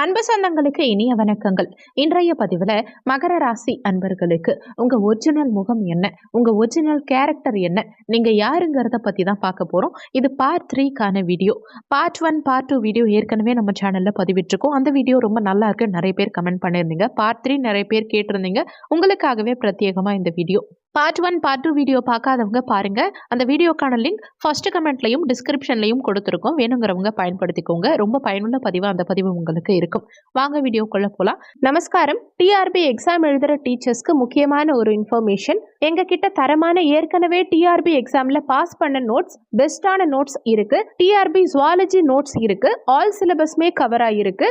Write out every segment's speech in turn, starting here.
அன்பு சொந்தங்களுக்கு இனிய வணக்கங்கள். இன்றைய பதிவில் மகர ராசி அன்பர்களுக்கு உங்க ஒரிஜினல் முகம் என்ன? உங்க ஒரிஜினல் கேரக்டர் என்ன? நீங்க யாருங்கிறத பத்தி தான் பார்க்க போறோம். இது part த்ரீக்கான video part one part two video ஏற்கனவே நம்ம சேனல்ல பதிவிட்டிருக்கோம். அந்த வீடியோ ரொம்ப நல்லா இருக்கு நிறைய பேர் கமெண்ட் பண்ணியிருந்தீங்க. பார்ட் த்ரீ நிறைய பேர் கேட்டிருந்தீங்க. உங்களுக்காகவே பிரத்யேகமா இந்த video part one part two video பார்க்காதவங்க பாருங்கள் அந்த வீடியோக்கான லிங்க் ஃபர்ஸ்ட் கமெண்ட்லையும் டிஸ்கிரிப்ஷன்லையும் கொடுத்துருக்கோம். வேணுங்கிறவங்க பயன்படுத்திக்கோங்க. ரொம்ப பயனுள்ள பதிவு அந்த பதிவு உங்களுக்கு இருக்கும். வாங்க வீடியோக்குள்ளே போகலாம் நமஸ்காரம். டிஆர்பி எக்ஸாம் எழுதுகிற டீச்சர்ஸ்க்கு முக்கியமான ஒரு இன்ஃபர்மேஷன் எங்ககிட்ட தரமான ஏற்கனவே டிஆர்பி எக்ஸாமில் பாஸ் பண்ண நோட்ஸ் பெஸ்ட்டான நோட்ஸ் இருக்குது டிஆர்பி ஜுவாலஜி நோட்ஸ் இருக்குது ஆல் சிலபஸ்மே கவர் ஆகிருக்கு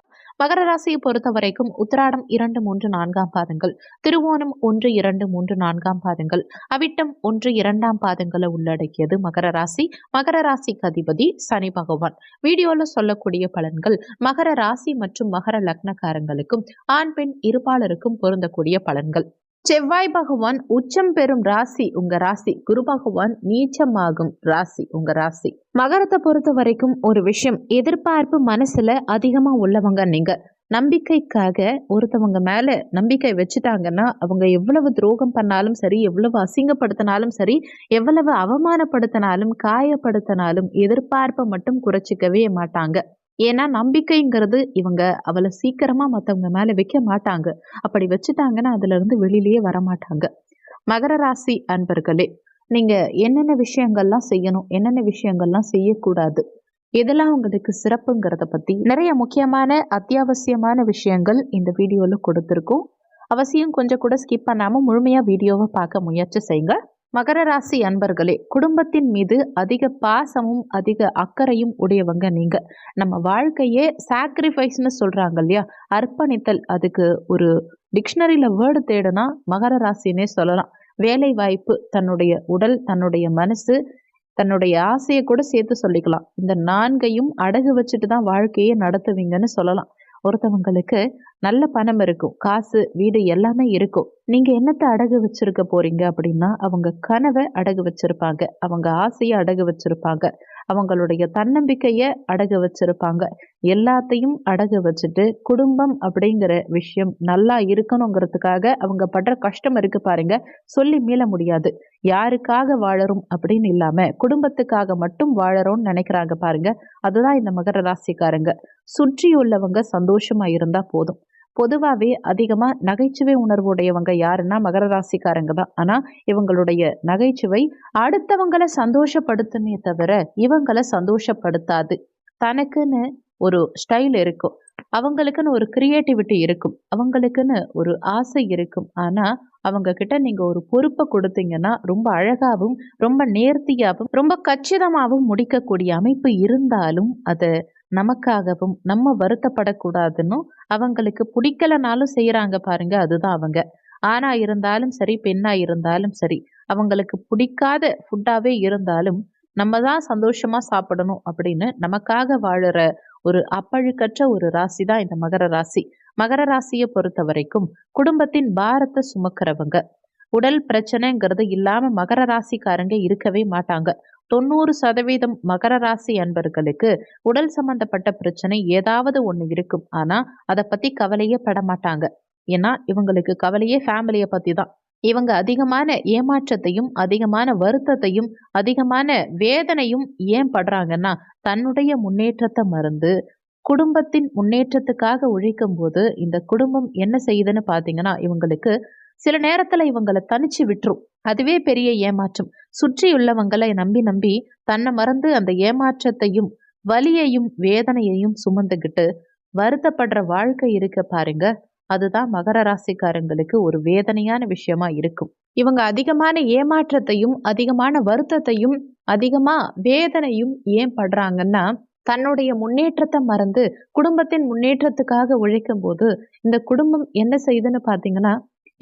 மகர ராசியை பொறுத்த வரைக்கும் உத்திராடம் இரண்டு மூன்று நான்காம் பாதங்கள். திருவோணம் ஒன்று இரண்டு மூன்று நான்காம் பாதங்கள். அவிட்டம் ஒன்று இரண்டாம் பாதங்களை உள்ளடக்கியது மகர ராசி. மகர ராசிக்கு அதிபதி சனி பகவான். வீடியோல சொல்லக்கூடிய பலன்கள் மகர ராசி மற்றும் மகர லக்னக்காரங்களுக்கும் ஆண் பெண் இருபாலருக்கும் பொருந்தக்கூடிய பலன்கள். செவ்வாய் பகவான் உச்சம் பெறும் ராசி உங்க ராசி. குரு பகவான் நீச்சமாகும் ராசி உங்க ராசி. மகரத்தை பொறுத்த வரைக்கும் ஒரு விஷயம் எதிர்பார்ப்பு மனசுல அதிகமா உள்ளவங்க நீங்க. நம்பிக்கைக்காக ஒருத்தவங்க மேல நம்பிக்கை வச்சுட்டாங்கன்னா அவங்க எவ்வளவு துரோகம் பண்ணாலும் சரி எவ்வளவு அசிங்கப்படுத்தினாலும் சரி எவ்வளவு அவமானப்படுத்தினாலும் காயப்படுத்தினாலும் எதிர்பார்ப்பை மட்டும் குறைச்சிக்கவே மாட்டாங்க. ஏன்னா நம்பிக்கைங்கிறது இவங்க அவளை சீக்கிரமா மற்றவங்க மேல வைக்க மாட்டாங்க. அப்படி வச்சுட்டாங்கன்னா அதுல இருந்து வெளியிலேயே வரமாட்டாங்க. மகர ராசி அன்பர்களே நீங்க என்னென்ன விஷயங்கள்லாம் செய்யணும் என்னென்ன விஷயங்கள்லாம் செய்யக்கூடாது எதெல்லாம் உங்களுக்கு சிறப்புங்கிறத பத்தி நிறைய முக்கியமான அத்தியாவசியமான விஷயங்கள் இந்த வீடியோல கொடுத்துருக்கோம். அவசியம் கொஞ்சம் கூட ஸ்கிப் பண்ணாம முழுமையா வீடியோவை பார்க்க முயற்சி செய்யுங்க மகர ராசி அன்பர்களே குடும்பத்தின் மீது அதிக பாசமும் அதிக அக்கறையும் உடையவங்க நீங்க. நம்ம வாழ்க்கையே சாக்ரிஃபைஸ்னு சொல்றாங்க இல்லையா? அர்ப்பணித்தல் அதுக்கு ஒரு டிக்ஷனரியில வேர்டு தேடுனா மகர ராசினே சொல்லலாம். வேலை வாய்ப்பு தன்னுடைய உடல் தன்னுடைய மனசு தன்னுடைய ஆசையை கூட சேர்த்து சொல்லிக்கலாம். இந்த நான்கையும் அடகு வச்சுட்டு தான் வாழ்க்கையே நடத்துவீங்கன்னு சொல்லலாம். ஒருத்தவங்களுக்கு நல்ல பணம் இருக்கும். காசு வீடு எல்லாமே இருக்கும். நீங்க என்னத்தை அடகு வச்சிருக்க போறீங்க அப்படின்னா அவங்க கனவை அடகு வச்சிருப்பாங்க. அவங்க ஆசையை அடகு வச்சிருப்பாங்க. அவங்களுடைய தன்னம்பிக்கையை அடகு வச்சிருப்பாங்க. எல்லாத்தையும் அடகு வச்சுட்டு குடும்பம் அப்படிங்கிற விஷயம் நல்லா இருக்கணுங்கிறதுக்காக அவங்க படுற கஷ்டம் இருக்கு பாருங்க. சொல்லி மீள முடியாது. யாருக்காக வாழறோம் அப்படின்னு இல்லாம குடும்பத்துக்காக மட்டும் வாழறோம்னு நினைக்கிறாங்க பாருங்க. அதுதான் இந்த மகர ராசிக்காரங்க. சுற்றியுள்ளவங்க சந்தோஷமா இருந்தா போதும். பொதுவாகவே அதிகமாக நகைச்சுவை உணர்வுடையவங்க யாருன்னா மகர ராசிக்காரங்க தான். ஆனால் இவங்களுடைய நகைச்சுவை அடுத்தவங்களை சந்தோஷப்படுத்துமே தவிர இவங்களை சந்தோஷப்படுத்தாது. தனக்குன்னு ஒரு ஸ்டைல் இருக்கும். அவங்களுக்குன்னு ஒரு கிரியேட்டிவிட்டி இருக்கும். அவங்களுக்குன்னு ஒரு ஆசை இருக்கும். ஆனால் அவங்க கிட்ட நீங்கள் ஒரு பொறுப்பை கொடுத்தீங்கன்னா ரொம்ப அழகாகவும் ரொம்ப நேர்த்தியாகவும் ரொம்ப கச்சிதமாகவும் முடிக்கக்கூடிய அமைப்பு இருந்தாலும் அதை நமக்காகவும் நம்ம வருத்தப்படக்கூடாதுன்னு அவங்களுக்கு பிடிக்கலனாலும் செய்யறாங்க பாருங்க அதுதான் அவங்க. ஆணா இருந்தாலும் சரி பெண்ணா இருந்தாலும் சரி அவங்களுக்கு பிடிக்காத ஃபுட்டாவே இருந்தாலும் நம்ம தான் சந்தோஷமா சாப்பிடணும் அப்படின்னு நமக்காக வாழற ஒரு அப்பழுக்கற்ற ஒரு ராசி தான் இந்த மகர ராசி. மகர ராசியை பொறுத்த வரைக்கும் குடும்பத்தின் பாரத்தை சுமக்கிறவங்க. உடல் பிரச்சனைங்கிறது இல்லாம மகர ராசிக்காரங்க இருக்கவே மாட்டாங்க. தொண்ணூறு சதவீதம் மகர ராசி அன்பர்களுக்கு உடல் சம்பந்தப்பட்ட பிரச்சனை ஏதாவது ஒன்று இருக்கும். ஆனால் அதை பற்றி கவலையே பட மாட்டாங்க. ஏன்னா இவங்களுக்கு கவலையே ஃபேமிலியை பற்றி தான். இவங்க அதிகமான ஏமாற்றத்தையும் அதிகமான வருத்தத்தையும் அதிகமான வேதனையும் ஏன் படுறாங்கன்னா தன்னுடைய முன்னேற்றத்தை மறந்து குடும்பத்தின் முன்னேற்றத்துக்காக உழைக்கும் போது இந்த குடும்பம் என்ன செய்யுதுன்னு பார்த்தீங்கன்னா இவங்களுக்கு சில நேரத்துல இவங்களை தனிச்சு விட்டுரும். அதுவே பெரிய ஏமாற்றம். சுற்றியுள்ளவங்களை நம்பி நம்பி தன்னை மறந்து அந்த ஏமாற்றத்தையும் வலியையும் வேதனையையும் சுமந்துக்கிட்டு வருத்தப்படுற வாழ்க்கை இருக்க பாருங்க. அதுதான் மகர ராசிக்காரங்களுக்கு ஒரு வேதனையான விஷயமா இருக்கும். இவங்க அதிகமான ஏமாற்றத்தையும் அதிகமான வருத்தத்தையும் அதிகமா வேதனையும் ஏன் படுறாங்கன்னா தன்னுடைய முன்னேற்றத்தை மறந்து குடும்பத்தின் முன்னேற்றத்துக்காக உழைக்கும் போது இந்த குடும்பம் என்ன செய்யுதுன்னு பார்த்தீங்கன்னா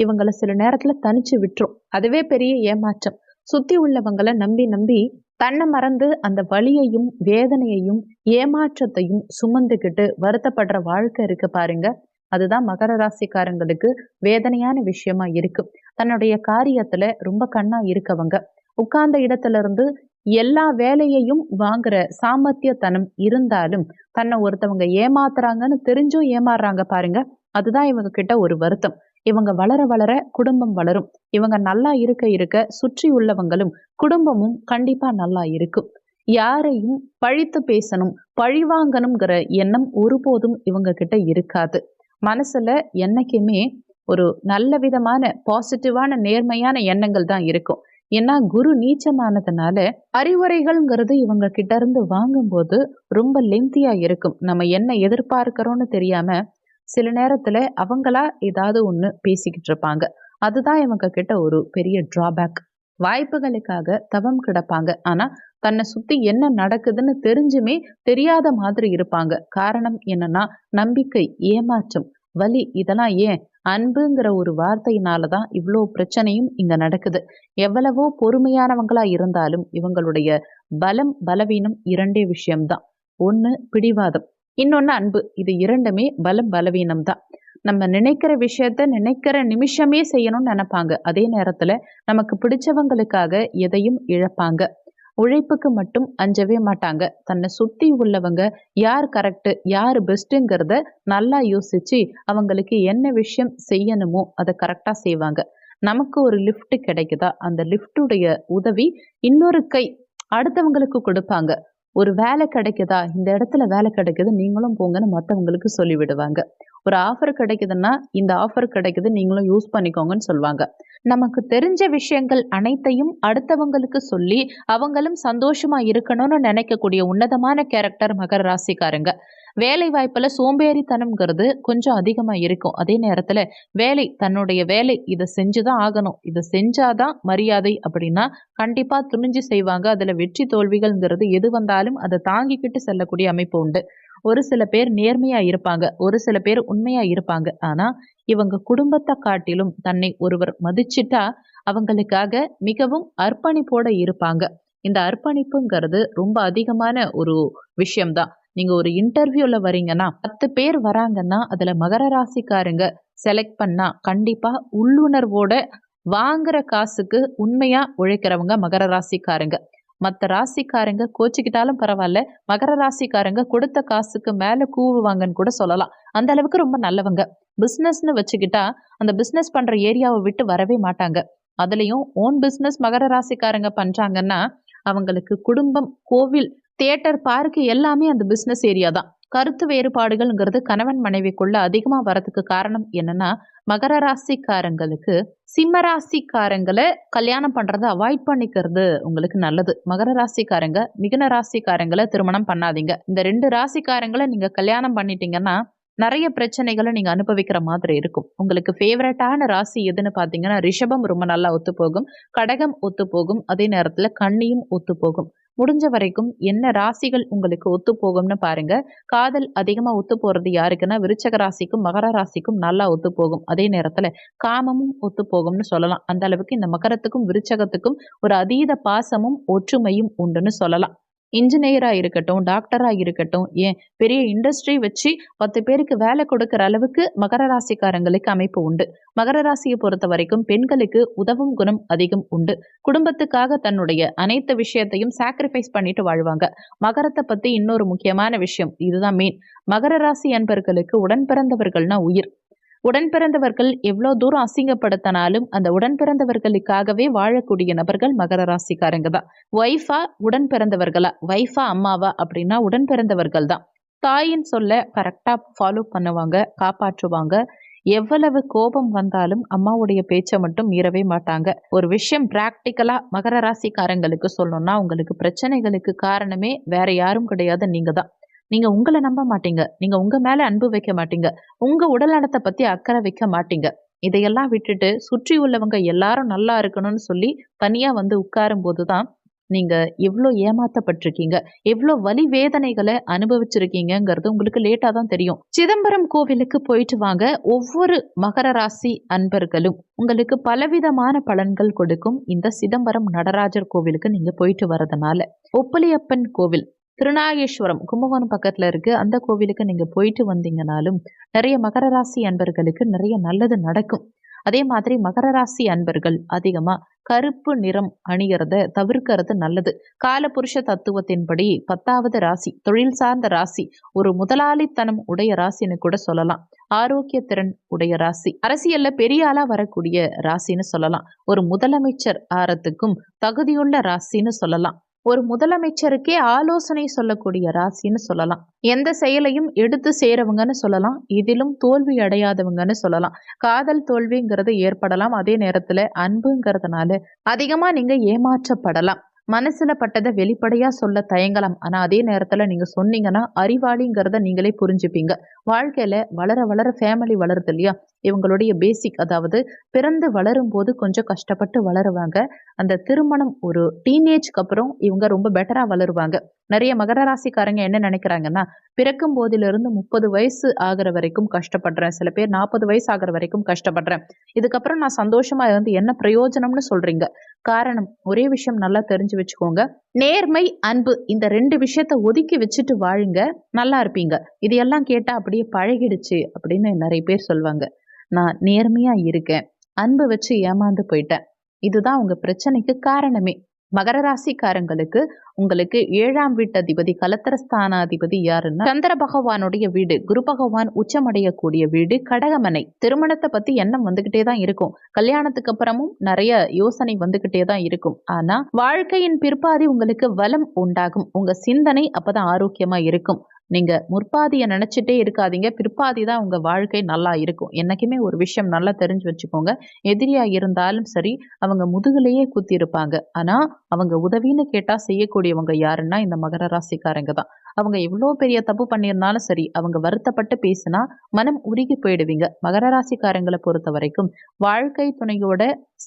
இவங்களை சில நேரத்துல தனிச்சு விட்டுரும். அதுவே பெரிய ஏமாற்றம். சுத்தி உள்ளவங்களை நம்பி நம்பி தன்னை மறந்து அந்த வழியையும் வேதனையையும் ஏமாற்றத்தையும் சுமந்துக்கிட்டு வருத்தப்படுற வாழ்க்கை இருக்கு பாருங்க. அதுதான் மகர ராசிக்காரங்களுக்கு வேதனையான விஷயமா இருக்கு. தன்னுடைய காரியத்துல ரொம்ப கண்ணா இருக்கவங்க. உட்கார்ந்த இடத்துல இருந்து எல்லா வேலையையும் வாங்குற சாமர்த்தியத்தனம் இருந்தாலும் தன்னை ஒருத்தவங்க ஏமாத்துறாங்கன்னு தெரிஞ்சும் ஏமாறுறாங்க பாருங்க. அதுதான் இவங்க கிட்ட ஒரு வருத்தம். இவங்க வளர வளர குடும்பம் வளரும். இவங்க நல்லா இருக்க இருக்க சுற்றி உள்ளவங்களும் குடும்பமும் கண்டிப்பா நல்லா இருக்கும். யாரையும் பழித்து பேசணும் பழிவாங்கணுங்கிற எண்ணம் ஒருபோதும் இவங்க கிட்ட இருக்காது. மனசுல என்னைக்குமே ஒரு நல்ல விதமான பாசிட்டிவான நேர்மையான எண்ணங்கள் தான் இருக்கும். ஏன்னா குரு நீச்சமானதுனால அறிவுரைகள்ங்கிறது இவங்க கிட்ட இருந்து வாங்கும்போது ரொம்ப லென்த்தியா இருக்கும். நம்ம என்ன எதிர்பார்க்கிறோம்னு தெரியாம சில நேரத்துல அவங்களா ஏதாவது ஒண்ணு பேசிக்கிட்டு இருப்பாங்க. அதுதான் இவங்க கிட்ட ஒரு பெரிய டிராபேக் வாய்ப்புகளுக்காக தவம் கிடப்பாங்க. ஆனா தன்னை சுத்தி என்ன நடக்குதுன்னு தெரிஞ்சுமே தெரியாத மாதிரி இருப்பாங்க. காரணம் என்னன்னா நம்பிக்கை ஏமாற்றம் வலி இதெல்லாம் ஏன்? அன்புங்கிற ஒரு வார்த்தையினால தான் இவ்வளோ பிரச்சனையும் இங்க நடக்குது. எவ்வளவோ பொறுமையானவங்களா இருந்தாலும் இவங்களுடைய பலம் பலவீனம் இரண்டே விஷயம்தான். ஒன்று பிடிவாதம். இன்னொன்று அன்பு. இது இரண்டுமே பலம் பலவீனம் தான் நம்ம நினைக்கிற விஷயத்த நினைக்கிற நிமிஷமே செய்யணும்னு நினைப்பாங்க. அதே நேரத்தில் நமக்கு பிடிச்சவங்களுக்காக எதையும் இழப்பாங்க. உழைப்புக்கு மட்டும் அஞ்சவே மாட்டாங்க. தன்னை சுற்றி உள்ளவங்க யார் கரெக்டு யார் பெஸ்ட்டுங்கிறத நல்லா யோசிச்சு அவங்களுக்கு என்ன விஷயம் செய்யணுமோ அதை கரெக்டாக செய்வாங்க. நமக்கு ஒரு லிஃப்ட் கிடைக்குதா? அந்த லிஃப்ட்டுடைய உதவி இன்னொரு கை அடுத்தவங்களுக்கு கொடுப்பாங்க. ஒரு வேலை கிடைக்குதா? இந்த இடத்துல வேலை கிடைக்குது நீங்களும் போங்கன்னு மற்றவங்களுக்கு சொல்லி விடுவாங்க ஒரு ஆஃபர் கிடைக்குதுன்னா இந்த ஆஃபர் கிடைக்குது நீங்களும் யூஸ் பண்ணிக்கோங்கன்னு சொல்லுவாங்க நமக்கு தெரிஞ்ச விஷயங்கள் அனைத்தையும் அடுத்தவங்களுக்கு சொல்லி அவங்களும் சந்தோஷமா இருக்கணும்னு நினைக்கக்கூடிய உன்னதமான கேரக்டர் மகர ராசிக்காரங்க. வேலை வாய்ப்பில் சோம்பேறித்தனம்ங்கிறது கொஞ்சம் அதிகமாக இருக்கும். அதே நேரத்தில் வேலை தன்னுடைய வேலை இதை செஞ்சு தான் ஆகணும். இதை செஞ்சாதான் மரியாதை அப்படின்னா கண்டிப்பாக துணிஞ்சு செய்வாங்க. அதில் வெற்றி தோல்விகள்ங்கிறது எது வந்தாலும் அதை தாங்கிக்கிட்டு செல்லக்கூடிய அமைப்பு உண்டு. ஒரு சில பேர் நேர்மையாக இருப்பாங்க. ஒரு சில பேர் உண்மையாக இருப்பாங்க. ஆனால் இவங்க குடும்பத்தை காட்டிலும் தன்னை ஒருவர் மதிச்சிட்டா அவங்களுக்காக மிகவும் அர்ப்பணிப்போட இருப்பாங்க. இந்த அர்ப்பணிப்புங்கிறது ரொம்ப அதிகமான ஒரு விஷயம்தான். நீங்க ஒரு இன்டர்வியூல வரீங்கன்னா பத்து பேர் வராங்கன்னா அதுல மகர ராசிக்காரங்க செலக்ட் பண்ணா கண்டிப்பா உள்ளுணர்வோட வாங்குற காசுக்கு உண்மையா உழைக்கிறவங்க மகர ராசிக்காரங்க. மற்ற ராசிக்காரங்க கோச்சிக்கிட்டாலும் பரவாயில்ல மகர ராசிக்காரங்க கொடுத்த காசுக்கு மேலே கூவுவாங்கன்னு கூட சொல்லலாம். அந்த அளவுக்கு ரொம்ப நல்லவங்க. பிஸ்னஸ்னு வச்சுக்கிட்டா அந்த பிஸ்னஸ் பண்ணுற ஏரியாவை விட்டு வரவே மாட்டாங்க. அதுலேயும் ஓன் பிஸ்னஸ் மகர ராசிக்காரங்க பண்ணுறாங்கன்னா அவங்களுக்கு குடும்பம் கோவில் தியேட்டர் பார்க்கு எல்லாமே அந்த பிஸ்னஸ் ஏரியா தான். கருத்து வேறுபாடுகள்ங்கிறது கணவன் மனைவிக்குள்ள அதிகமாக வரதுக்கு காரணம் என்னன்னா மகர ராசிக்காரங்களுக்கு சிம்ம ராசிக்காரங்களை கல்யாணம் பண்றதை அவாய்ட் பண்ணிக்கிறது உங்களுக்கு நல்லது. மகர ராசிக்காரங்க மிகுன ராசிக்காரங்களை திருமணம் பண்ணாதீங்க. இந்த ரெண்டு ராசிக்காரங்களை நீங்க கல்யாணம் பண்ணிட்டீங்கன்னா நிறைய பிரச்சனைகளை நீங்க அனுபவிக்கிற மாதிரி இருக்கும். உங்களுக்கு ஃபேவரட்டான ராசி எதுன்னு பார்த்தீங்கன்னா ரிஷபம் ரொம்ப நல்லா ஒத்து போகும் கடகம் ஒத்து போகும் அதே நேரத்தில் கண்ணியும் ஒத்து போகும் முடிஞ்ச வரைக்கும் என்ன ராசிகள் உங்களுக்கு ஒத்து போகும்னு பாருங்க. காதல் அதிகமா ஒத்து போறது யாருக்குன்னா விருச்சக ராசிக்கும் மகர ராசிக்கும் நல்லா ஒத்து போகும் அதே நேரத்துல காமமும் ஒத்து போகும்னு சொல்லலாம். அந்த அளவுக்கு இந்த மகரத்துக்கும் விருச்சகத்துக்கும் ஒரு அதீத பாசமும் ஒற்றுமையும் உண்டுன்னு சொல்லலாம். இன்ஜினியராக இருக்கட்டும் டாக்டராக இருக்கட்டும் ஏன் பெரிய இண்டஸ்ட்ரி வச்சு பத்து பேருக்கு வேலை கொடுக்குற அளவுக்கு மகர ராசிக்காரங்களுக்கு அமைப்பு உண்டு. மகர ராசியை பொறுத்த வரைக்கும் பெண்களுக்கு உதவும் குணம் அதிகம் உண்டு. குடும்பத்துக்காக தன்னுடைய அனைத்து விஷயத்தையும் சாக்ரிஃபைஸ் பண்ணிட்டு வாழ்வாங்க. மகரத்தை பற்றி இன்னொரு முக்கியமான விஷயம் இதுதான் மெயின் மகர ராசி அன்பர்களுக்கு உடன் பிறந்தவர்கள்னா உயிர். உடன் பிறந்தவர்கள் எவ்வளோ தூரம் அசிங்கப்படுத்தினாலும் அந்த உடன் பிறந்தவர்களுக்காகவே வாழக்கூடிய நபர்கள் மகர ராசிக்காரங்க தான். ஒய்ஃபா உடன் பிறந்தவர்களா? ஒய்ஃபா அம்மாவா? அப்படின்னா உடன் பிறந்தவர்கள் தான். தாயின் சொல்ல கரெக்டாக ஃபாலோ பண்ணுவாங்க காப்பாற்றுவாங்க. எவ்வளவு கோபம் வந்தாலும் அம்மாவுடைய பேச்சை மட்டும் மீறவே மாட்டாங்க. ஒரு விஷயம் பிராக்டிக்கலா மகர ராசிக்காரங்களுக்கு சொல்லணும்னா உங்களுக்கு பிரச்சனைகளுக்கு காரணமே வேற யாரும் கிடையாது நீங்க தான். நீங்க உங்களை நம்ப மாட்டீங்க. நீங்க உங்க மேல அன்பு வைக்க மாட்டீங்க. உங்க உடல் நலத்தை பத்தி அக்கறை வைக்க மாட்டீங்க. இதையெல்லாம் விட்டுட்டு சுற்றி உள்ளவங்க எல்லாரும் நல்லா இருக்கணும்னு சொல்லி தனியா வந்து உட்காரும் போதுதான் நீங்க எவ்வளோ ஏமாத்தப்பட்டிருக்கீங்க. எவ்வளோ வலி வேதனைகளை அனுபவிச்சிருக்கீங்கிறது உங்களுக்கு லேட்டாக தான் தெரியும். சிதம்பரம் கோவிலுக்கு போயிட்டு வாங்க. ஒவ்வொரு மகர ராசி அன்பர்களும் உங்களுக்கு பலவிதமான பலன்கள் கொடுக்கும் இந்த சிதம்பரம் நடராஜர் கோவிலுக்கு நீங்க போயிட்டு வரதுனால ஒப்பலியப்பன் கோவில் திருநாகேஸ்வரம் கும்பகோணம் பக்கத்தில் இருக்கு. அந்த கோவிலுக்கு நீங்கள் போயிட்டு வந்தீங்கனாலும் நிறைய மகர ராசி அன்பர்களுக்கு நிறைய நல்லது நடக்கும். அதே மாதிரி மகர ராசி அன்பர்கள் அதிகமாக கருப்பு நிறம் அணிகிறத தவிர்க்கிறது நல்லது. காலபுருஷ தத்துவத்தின்படி பத்தாவது ராசி தொழில் சார்ந்த ராசி ஒரு முதலாளித்தனம் உடைய ராசின்னு கூட சொல்லலாம். ஆரோக்கிய திறன் உடைய ராசி அரசியல்ல பெரிய ஆளா வரக்கூடிய ராசின்னு சொல்லலாம். ஒரு முதலமைச்சர் ஆரத்துக்கும் தகுதியுள்ள ராசின்னு சொல்லலாம். ஒரு முதலமைச்சருக்கே ஆலோசனை சொல்லக்கூடிய ராசின்னு சொல்லலாம். எந்த செயலையும் எடுத்து செய்கிறவங்கன்னு சொல்லலாம். இதிலும் தோல்வி அடையாதவங்கன்னு சொல்லலாம். காதல் தோல்விங்கிறது ஏற்படலாம். அதே நேரத்தில் அன்புங்கிறதுனால அதிகமாக நீங்கள் ஏமாற்றப்படலாம். மனசுல பட்டதை வெளிப்படையா சொல்ல தயங்கலாம். ஆனா அதே நேரத்துல நீங்க சொன்னீங்கன்னா அறிவாளிங்கிறத நீங்களே புரிஞ்சுப்பீங்க. வாழ்க்கையில வளர வளர ஃபேமிலி வளருது இல்லையா? இவங்களுடைய பேசிக் அதாவது பிறந்து வளரும் போது கொஞ்சம் கஷ்டப்பட்டு வளருவாங்க. அந்த திருமணம் ஒரு டீனேஜ்க்கு அப்புறம் இவங்க ரொம்ப பெட்டரா வளருவாங்க. நிறைய மகர ராசிக்காரங்க என்ன நினைக்கிறாங்கன்னா பிறக்கும் போதிலிருந்து முப்பது வயசு ஆகிற வரைக்கும் கஷ்டப்படுறேன். சில பேர் நாற்பது வயசு ஆகிற வரைக்கும் கஷ்டப்படுறேன். இதுக்கப்புறம் நான் சந்தோஷமா இருந்து என்ன பிரயோஜனம்னு சொல்றீங்க? காரணம் ஒரே விஷயம் நல்லா தெரிஞ்சு வச்சுக்கோங்க. நேர்மை அன்பு இந்த ரெண்டு விஷயத்த ஒதுக்கி வச்சுட்டு வாழுங்க. நல்லா இருப்பீங்க. இதையெல்லாம் கேட்டா அப்படியே பழகிடுச்சு அப்படின்னு நிறைய பேர் சொல்லுவாங்க நான் நேர்மையா இருக்கேன். அன்பு வச்சு ஏமாந்து போயிட்டேன். இதுதான் உங்க பிரச்சனைக்கு காரணமே. மகர ராசிக்காரங்களுக்கு உங்களுக்கு ஏழாம் வீட்டதிபதி கலத்திரஸ்தானாதிபதி யாருன்னா சந்திர பகவானுடைய வீடு குரு பகவான் உச்சமடையக்கூடிய வீடு கடகமனை. திருமணத்தை பத்தி எண்ணம் வந்துகிட்டே தான் இருக்கும். கல்யாணத்துக்கு அப்புறமும் நிறைய யோசனை வந்துகிட்டே தான் இருக்கும். ஆனா வாழ்க்கையின் பிற்பாதி உங்களுக்கு வலம் உண்டாகும். உங்க சிந்தனை அப்பதான் ஆரோக்கியமா இருக்கும். நீங்கள் முற்பாதியை நினச்சிட்டே இருக்காதீங்க. பிற்பாதி தான் உங்கள் வாழ்க்கை நல்லா இருக்கும். என்னைக்குமே ஒரு விஷயம் நல்லா தெரிஞ்சு வச்சுக்கோங்க. எதிரியாக இருந்தாலும் சரி அவங்க முதுகலையே குத்திருப்பாங்க ஆனால் அவங்க உதவின்னு கேட்டால் செய்யக்கூடியவங்க யாருன்னா இந்த மகர ராசிக்காரங்க தான். அவங்க எவ்வளோ பெரிய தப்பு பண்ணியிருந்தாலும் சரி அவங்க வருத்தப்பட்டு பேசினா மனம் உருகி போயிடுவீங்க. மகர ராசிக்காரங்களை பொறுத்த வரைக்கும் வாழ்க்கை துணையோட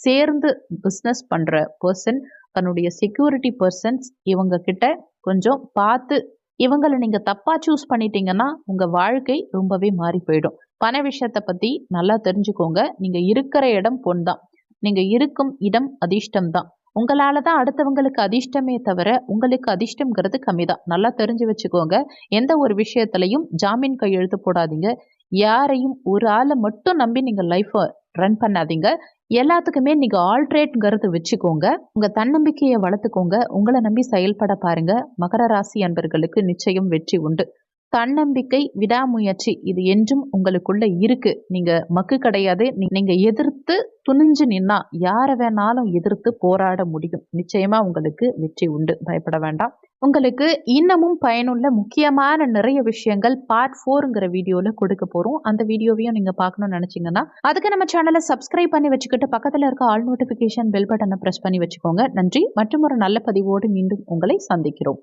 சேர்ந்து பிஸ்னஸ் பண்ணுற பர்சன் தன்னுடைய செக்யூரிட்டி பர்சன்ஸ் இவங்க கிட்ட கொஞ்சம் பார்த்து இவங்களை நீங்க தப்பா சூஸ் பண்ணிட்டீங்கன்னா உங்க வாழ்க்கை ரொம்பவே மாறி போயிடும். பண விஷயத்தை பத்தி நல்லா தெரிஞ்சுக்கோங்க. நீங்க இருக்கிற இடம் பொன் தான் நீங்க இருக்கும் இடம் அதிர்ஷ்டம் தான் உங்களால தான் அடுத்தவங்களுக்கு அதிர்ஷ்டமே தவிர உங்களுக்கு அதிர்ஷ்டம்ங்கிறது கம்மி தான் நல்லா தெரிஞ்சு வச்சுக்கோங்க. எந்த ஒரு விஷயத்துலையும் ஜாமீன் கையெழுத்து போடாதீங்க. யாரையும் ஒரு ஆளை மட்டும் நம்பி நீங்கள் லைஃப்பை ரன் பண்ணாதீங்க. எல்லாத்துக்குமே நீங்கள் ஆல்ட்ரேட்ங்கிறது வச்சுக்கோங்க. உங்கள் தன்னம்பிக்கையை வளர்த்துக்கோங்க. உங்களை நம்பி செயல்பட பாருங்க. மகர ராசி அன்பர்களுக்கு நிச்சயம் வெற்றி உண்டு. தன்னம்பிக்கை விடாமுயற்சி இது என்றும் உங்களுக்குள்ள இருக்கு. நீங்க மக்கு கிடையாது. நீங்க எதிர்த்து துணிஞ்சு நின்னா யாரை வேணாலும் எதிர்த்து போராட முடியும். நிச்சயமா உங்களுக்கு வெற்றி உண்டு. பயப்பட வேண்டாம். உங்களுக்கு இன்னமும் பயனுள்ள முக்கியமான நிறைய விஷயங்கள் பார்ட் ஃபோருங்கிற வீடியோவில் கொடுக்க போகிறோம் அந்த வீடியோவையும் நீங்கள் பார்க்கணும்னு நினச்சிங்கன்னா அதுக்கு நம்ம சேனலை சப்ஸ்கிரைப் பண்ணி வச்சுக்கிட்டு பக்கத்தில் இருக்க ஆல் நோட்டிஃபிகேஷன் பெல் பட்டனை ப்ரெஸ் பண்ணி வச்சுக்கோங்க. நன்றி. மற்றும் ஒரு நல்ல பதிவோடு மீண்டும் உங்களை சந்திக்கிறோம்.